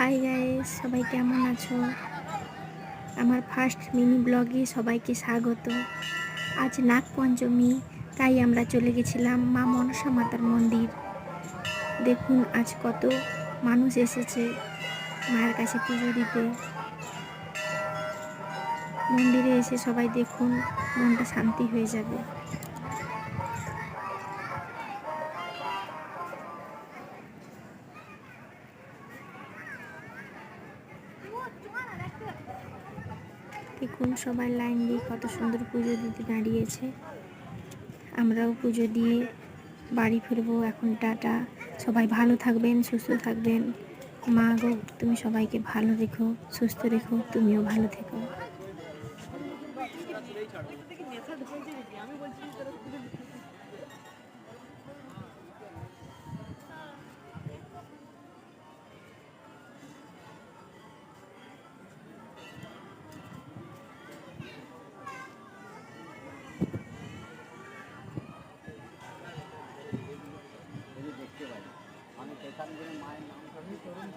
Hi guys সবাই কেমন আছো? আমার ফার্স্ট মিনি ব্লগে সবাইকে স্বাগত। আজ নাগ পঞ্চমী, তাই আমরা চলে গেছিলাম মা মনসা মাতার মন্দির। দেখুন আজ কত মানুষ এসেছে মায়ের কাছে পুজো দিতে। মন্দিরে এসে সবাই দেখুন, মনটা শান্তি হয়ে যাবে। দেখুন সবাই লাইন দিয়ে কত সুন্দর পুজো দিতে দাঁড়িয়েছে। আমরাও পুজো দিয়ে বাড়ি ফিরবো এখন, টাটা। সবাই ভালো থাকবেন, সুস্থ থাকবেন। মা গো, তুমি সবাইকে ভালো রেখো, সুস্থ রেখো, তুমিও ভালো থেকো। যদি আমি সেখান থেকে মায়ের নামটা আমি করুন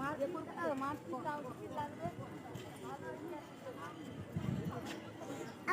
মাছ